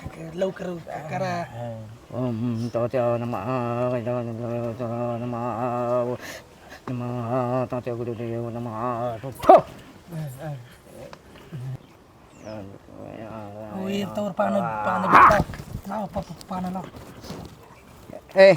क- लवकर करा ओम तात्या नमः नमः नमः तात्या गुरुदेव नमः! हो, येतावर पानं पानं. लावा पानं लावा ए,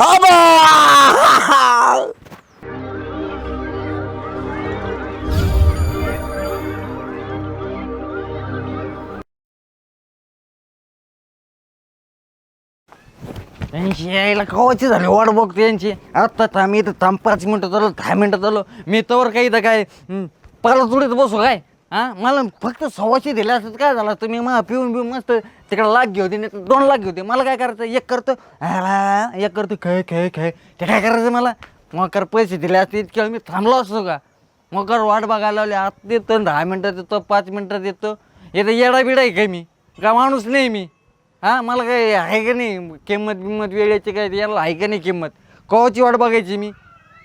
यायला कवाची झाली वाट बघतो यांची. आता थांब इथं थांब पाच मिनटं चालू दहा मिनटं चालू. मी तवर काही इथं काय पाला चुडीत बसू काय? हा? मला फक्त सव्वाशे दिले असत काय झालं? तुम्ही मग पिऊन पिऊन मस्त तिकडे लाग घेऊ नाही तर दोन लाग घेऊ दे मला काय करायचं? एक करतो आला, एक करतो खेळ खेळ खेळ. ते काय करायचं मला? मग कर पैसे दिले असते इतके वेळ मी थांबलो असतो का? मग कर वाट बघायला लावली आत देतो दहा मिनटात देतो पाच मिनटात देतो. येतं येडा बिडा आहे काय मी? का माणूस नाही मी? हा मला काय आहे का नाही? किंमत बिंमत वेळेची काय याला आहे का नाही किंमत? कवाची वाट बघायची मी?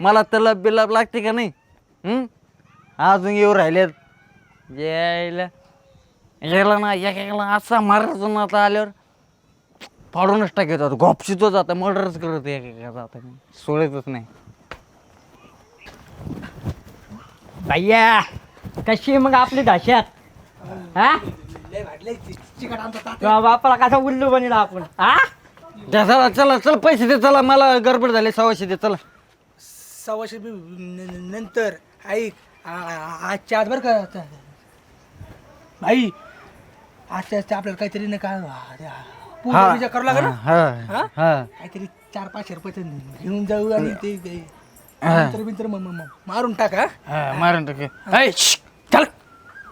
मला तलब बिलब लागते का नाही? हं? अजून येऊ राहिलेत. यायला यायला ना एकेकाला असा मारायचा ना आता आल्यावर फाडूनच टाकत होता. गॉपशीतच आता मर्डरच करत एकेकाचा आता मी. सोडतच नाही. भैया कशी आहे मग आपली दहशत? हा? चिकट आमचा तात्या. बापाला कसा उल्लू बनला आपण हा? द्या चला चला चल पैसे दे चला मला गडबड झाले सव्वाशे दे चला. सव्वाशे बी न- न- नंतर ऐक आ- आ- आजच्या आज बरं का आता. भाई आजच्या आज ते आपल्याला काहीतरी नाही काय पूजा बिजा करावं लागेल ना? हा हा? हा. काहीतरी चार पाचशे रुपये घेऊन जाऊ आणि ते ते नंतर बिंतर म- म- म- मारून टाका हा, मारून टाके. ऐ, श्श्श, चल.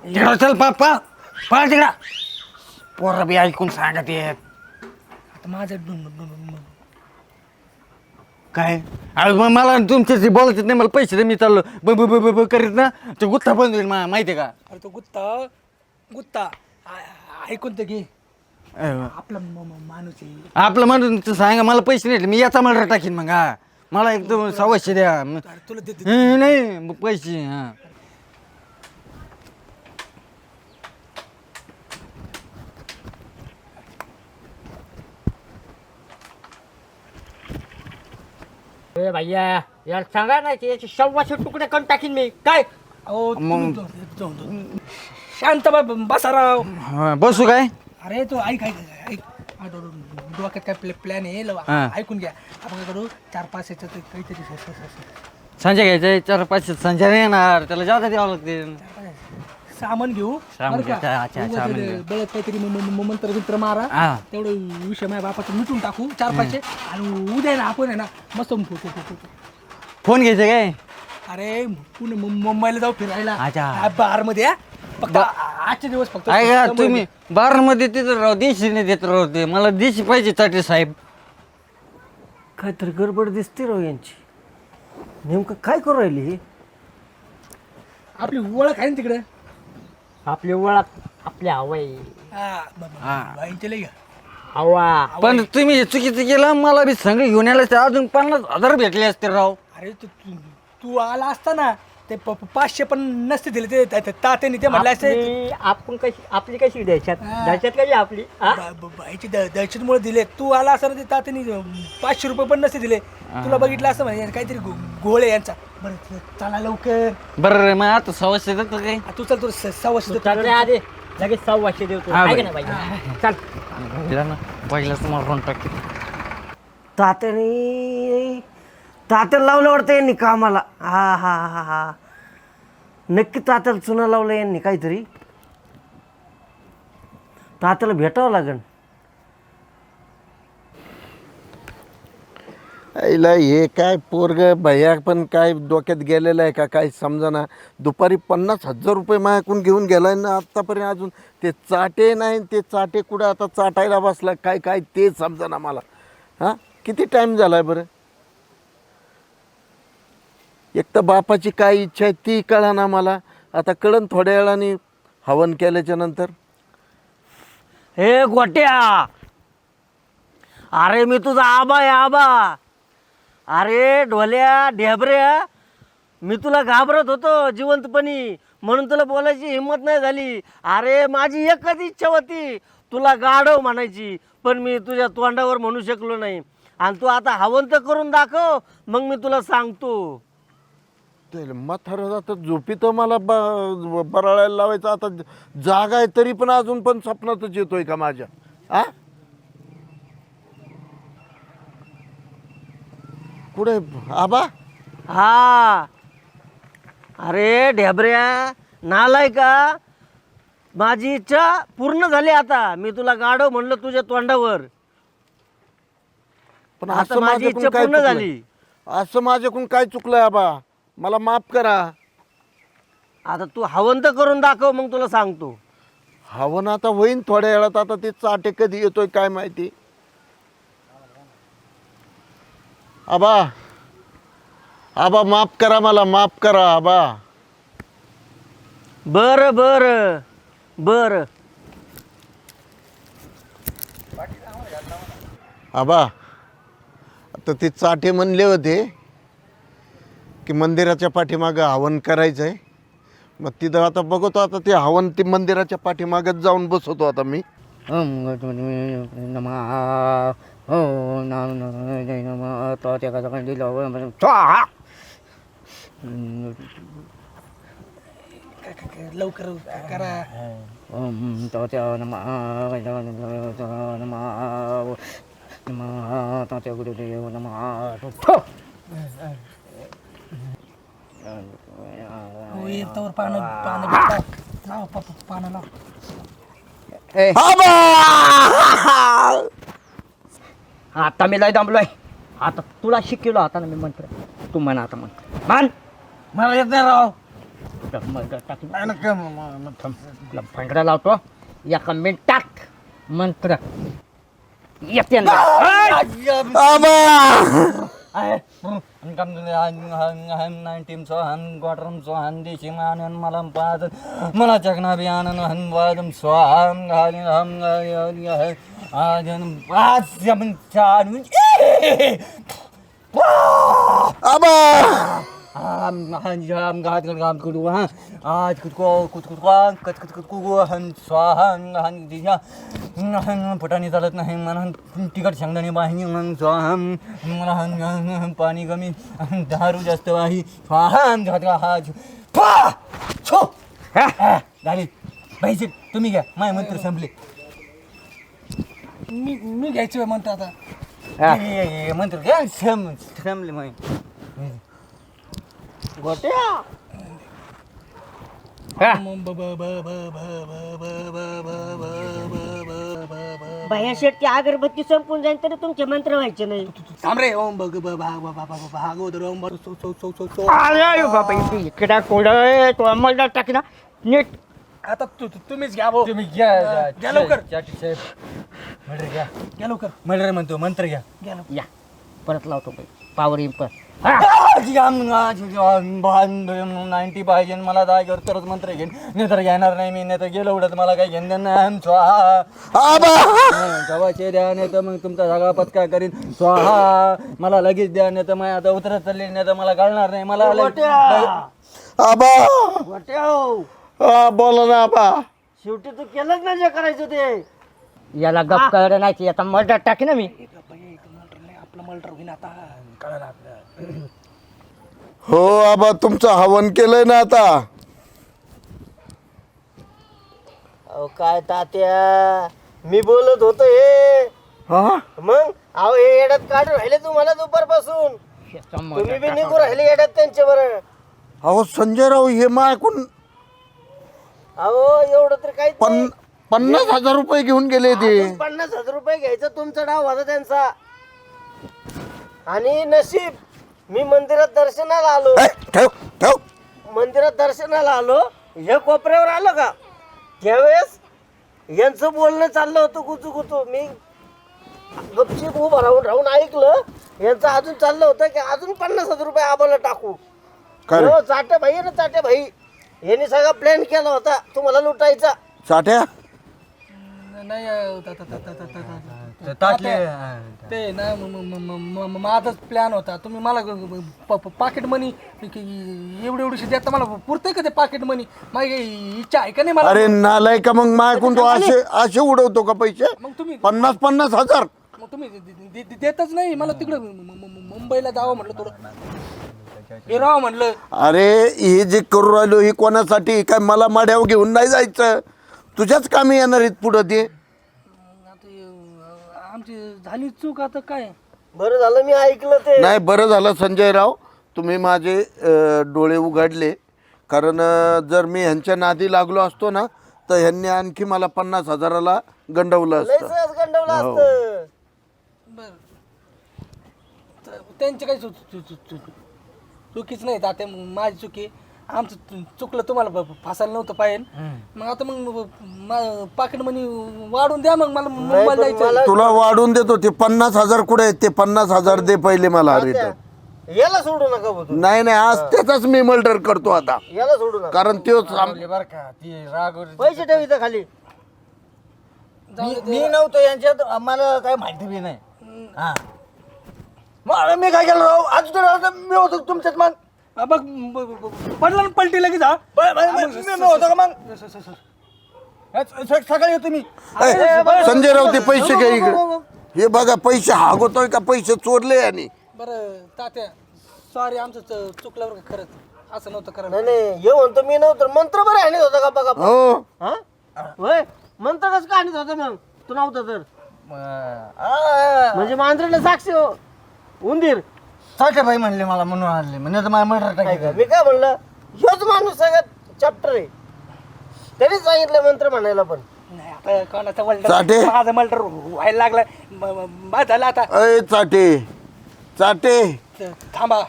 तिकडं चल पा पा पा तिकडं. पोरं बी ऐकून सांगत येत आता माझं काय? अरे मग मला तुमच्याशी बोलायचं नाही मला पैसे दे मी चाललो. ब ब ब ब- ब करीत ना ते गुत्ता बंद होईल मा- माहिती आहे का? अरे तो गुत्ता गुत्ता आ- ऐकून तर घे. अ, आपला म- म- माणूस आहे. आपलं म्हणून तू सांगा मला पैसे नाही मी याचा मला टाकीन मग हा. मला एकदम सव्वाशे द्या. म- अरे तुला देते. हं, नाही पैसे हा. ए भैया यार सांगा ना की याचे सव्वाशे तुकडे करून टाकीन मी. काय? अहो मग- जाऊ- जाऊ- जाऊ. शांत बा- बसा राव हा, बसू काय? अरे तो ऐक ऐक ऐक. आ, डो- डो- डोक्यात काय प्लॅ प्लॅन आहे लव- हा. ऐकून घ्या. आपण काय करू? चार पाच याच्यात काहीतरी स- स- स- स- संजय घ्यायचे चार पाचशे संजय येणार. त्याला जाऊ द्यावं लागते सामान घेऊ. सामान बरं का? घ्या, अच्छा, उगाच सामान ते घेऊ. बळत काहीतरी म- म- म- मंत्र बिंत्र मारा. हा. तेवढं विषय माझ्या बापाचं मिटून टाकू चार पाचशे आणि उद्या ना आपण आहे ना मस्त फु- फु- फु- फु- फोन घ्यायचे काय? अरे पुणे मुं- मुंबईला जाऊ फिरायला. अच्छा. बारमध्ये हा? फक्त आ- आजचे दिवस फक्त ऐका मुंबई- तुम्ही बारामध्ये तिथं राहू देशी नाही देत राहू ते. मला देशी पाहिजे चाटे साहेब. काहीतरी गडबड दिसते राव यांची. नेमकं काय करू राहिली ही? आपली ओळख आहे ना तिकडे? आपली ओळख आपली हवाई हा बाईंचे घ्या. हवा पण तुम्ही हे चुकीचं केलं मला बी संघ घेऊन यायला असते अजून पन्नास हजार भेटले असते राव. अरे तू तू- तू आला असता ना ते प- प- पाचशे पण नसते दिले ते त्या- त्या तात्याने ते म्हटलं असते आपली आपण कशी आपली कशी दहशत? हा. दहशत कशी आपली? हा? बाईची द- दहशतमुळे दिले. तू आला असता ना ते तात्याने पाचशे रुपये पण नसते दिले. तुला बघितलं असतं म्हणजे काहीतरी आहे यांचा. बरं च- चला लवकर. बरं रे मग आता सव्वाशे देतो काय आ, तू चल तू स- सव्वाशे तू देतो. चाल रे आधी लगेच सव्वाशे देतो. हा, आहे बाई. का नाही भाई चल. दिला ना पहिलाच मारून टाक. तात्याने तात्याला लावलं वाटतं यांनी कामाला. हा हा हा हा. नक्की तात्याला चुना लावलं यांनी काहीतरी. तात्याला भेटावं लागेल. आईला हे काय पोरग भैया पण काय डोक्यात गेलेलं आहे का काय समजाना. दुपारी पन्नास हजार रुपये माझ्याकडून घेऊन गेलाय ना आत्तापर्यंत अजून. ते चाटे नाही ते चाटे कुठं आता चाटायला बसला काय काय ते समजाना मला. हां? किती टाईम झाला आहे बरं? एक तर बापाची काय इच्छा आहे ती कळा ना मला. आता कळन थोड्या वेळाने हवन केल्याच्यानंतर. हे गोट्या! अरे मी तुझा आबा आहे आबा! अरे ढोल्या ढेबऱ्या! मी तुला घाबरत होतो जिवंतपणी. म्हणून तुला बोलायची हिंमत नाही झाली. अरे माझी एकच इच्छा होती. तुला गाढव म्हणायची पण मी तुझ्या तोंडावर म्हणू शकलो नाही. आणि तू आता हवन तर करून दाखव मग मी तुला सांगतो. म्हातारा आता झोपी तर मला ब- बराळायला लावायचं. आता जागा आहे तरी पण अजून पण स्वप्नातच येतोय का माझ्या? आ? कुठे? आबा? हा. अरे ढेबऱ्या नालाय का? माझी इच्छा पूर्ण झाली आता. मी तुला गाढव म्हणलं तुझ्या तोंडावर. पण आता असं माझी माझ्याकडून इच्छा काय पूर्ण चुकलंय? झाली. असं माझ्याकडून काय चुकलंय आबा? मला माफ करा. आता तू हवंत करून दाखव मग तुला सांगतो. हवं ना आता होईन थोड्या वेळात आता ते चाटे कधी येतोय काय माहिती. आबा आबा माफ करा मला माफ करा आबा. बर बर बर. आबा आता ते चाटे म्हणले होते. की मंदिराच्या पाठीमागं हवन करायचं आहे मग तिथं आता बघतो आता ते हवन ते मंदिराच्या पाठीमागच जाऊन बसवतो आता मी. नमा नाम नम तो त्या लवकर करा. ओम तो त्या नमा नमा नमा तो त्या गुरुदेव नमा येतावर पानं पानं भेटतात. लाव पा- पा- पानं लाव आता मी लय दमलोय आता तुला शिकवलं आता ना मी मंत्र तू म्हण आता मंत्र मान मला येत नाही राव तुला भांगडा लावतो एका मिनिटात मंत्र येते ना. हन टीमचो हन गोटरमचो हन देशीम आनन मला पाद मला चकना बी आनंद हन वादम सो हम घालीन हम आजन पाच जमन चार आबा! पटाने चालत नाही मला तिकट शेंगदाणे बाही मला पाणी कमी दारू जास्त वाही बाही झाली पाहिजे तुम्ही घ्या माय मंत्र संपले. मी मी घ्यायचे मंत्र आता. मंत्र घ्या संपले माहिती भया शेटची अगरबत्ती संपून जाईल तर तुमचे मंत्र व्हायचे नाही थांब ओम बघ ब- ओम सो सो तो अंमलदार ना नीट आता तू तुम्हीच घ्या तुम्ही घ्या घ्या लवकर साहेब घ्या घ्या लवकर मर्डर म्हणतो मंत्र घ्या घ्या या परत लावतो पावर इम्पर्स नाईन्टी पाहिजे मला जागेवर तरच मंत्र घेईन. नाही तर घेणार नाही मी नाही तर गेलो उडत मला काही घेणं नाही. स्वाहा. आबा. जवाचे द्या नाही तर मग तुमचा जागा पत्का करीन. स्वाहा. मला लगेच द्या नाही तर मग आता उतरत चालली नाही तर मला कळणार नाही. मला आबा. गोट्या हो. बोला ना आबा. शेवटी तू केलंच नाही जे करायचं ते. याला गप कळलं नाही आता मर्डर टाकी ना मी आपलं मल्टर होईन आता. कळलं आपलं. हो आबा तुमचं हवन केलंय ना आता. अहो काय तात्या? मी बोलत होतो हे. हा? मग? अहो हे येड्यात काढून राहिले तुम्हाला दुपारपासून. तुम्ही बी निघू राहिले येड्यात त्यांच्या बरं अहो संजय राव हे मा ऐकून अहो एवढं तर काही पन पन्नास हजार रुपये घेऊन गेले ते. पन्नास हजार रुपये घ्यायचा तुमचा डाव होता त्यांचा. आणि नशीब. मी मंदिरात दर्शनाला आलो ए, ठेव ठेव मंदिरात दर्शनाला आलो हे कोपऱ्यावर आलो का त्यावेळेस यांचं बोलणं चाललं होतं गुचू गुचू मी गपचीप उभं राहून राहून ऐकलं यांचं अजून चाललं होतं की अजून पन्नास हजार रुपये आम्हाला टाकू काय रे? हो चाटे भाई आहे ना चाटे भाई यांनी सगळा प्लॅन केला होता तुम्हाला लुटायचा चाट्या नाही ताटले ते ना म- म- म- म- म- माझाच प्लॅन होता. तुम्ही मला पाकिट मनी एवढी एवढीशी देता मला पुरतंय का ते पाकिट मनी माझी काही इच्छा आहे का नाही मला? अरे नालाय का मग मायकून तो असे असे उडवतो का पैसे? मग तुम्ही पन्नास पन्नास हजार. मग तुम्ही दे- दे- दे- देतच नाही. मला तिकडं म- म- म- मुंबईला जावं म्हटलं थोडं. हे राव म्हणलं अरे हे जे करू राहिलो ही कोणासाठी? काय मला माड्यावर घेऊन नाही जायचं? तुझ्याच कामी येणार आहेत पुढं ते. हे, आमची झाली चूक आता काय? बरं झालं मी ऐकलं ते. नाही बरं झालं संजय राव तुम्ही माझे अं, डोळे उघडले. कारण अं, जर मी ह्यांच्या नादी लागलो असतो ना तर ह्यांनी आणखी मला पन्नास हजाराला गंडवलं लय असतं. सहज गंडवलं असतं. बर. तर त्यांची काही चुक चुक- चुक- चुक- चुकीच नाही तात्या. मग माझी चुकी आमचं चुकलं तुम्हाला ब- फासायला नव्हतं पाहिजे. मग आता मग पाकिट मनी वाढून द्या मग मला मुंबईला जायचं मला तुला वाढून देतो ते पन्नास हजार कुठे आहेत? ते पन्नास हजार दे पहिले मला रिटर्न याला सोडू नका भाऊ तुम्ही. नाही नाही आज त्याचाच मी मर्डर करतो आता. याला सोडू नका. कारण तोच आम- बर का ती राग पैसे ठेव इथं खाली. मी मी नव्हतो यांच्यात आम्हाला काय माहिती बी नाही. हा. मग मी काय केलं राव? आज तर आता मी होतो तुमच्यात मग. हा, बघ ब- ब- ब- पडला ना पलटी लगेच हा. ब- ब- मी मी होतो का मग? स- स- सकाळी येतो मी. संजय राव ते पैसे घ्या इकडे. हे बघा पैसे हागवतोय का पैसे चोरले आणि बरं तात्या सॉरी आमचं च- चुकलं बरं का खरंच असं नव्हतं करायला नाही नाही ये म्हणतो मी नव्हतं मंत्र बरं आणत होता का बघा हो. हा? होय मंत्र कसं का आणत होता मग? तू नव्हता तर. आ, म्हणजे मांजरीला साक्षी हो. उंदीर. साठे भाई म्हणले मला म्हणून आणले. म्हणजे तर मला मर्डर टाकायचं मी काय म्हणलं ह्योच माणूस सगळ्यात चॅप्टर आहे. तरी सांगितलं मंत्र म्हणायला पण. नाही आता कोणाचा चाटे? मल्टर माझा मल्टर व्हायला लागला. म- म- बाद झाला आता. अय चाटे चाटे थांबा.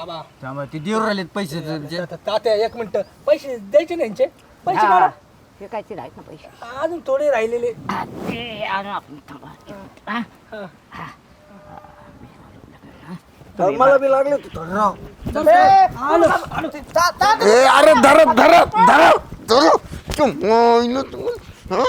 आबा त्यामुळे ते देऊ राहिलेत पैसे तुमचे. त- तात्या एक मिनिट. पैसे द्यायचे नाही यांचे? पैसे काढा. हे काय ते आहेत ना पैसे. अजून थोडे राहिलेले. ते आणू आपण थांबा. हा? मला बी लागले अरे धरत धरत धरत. हं?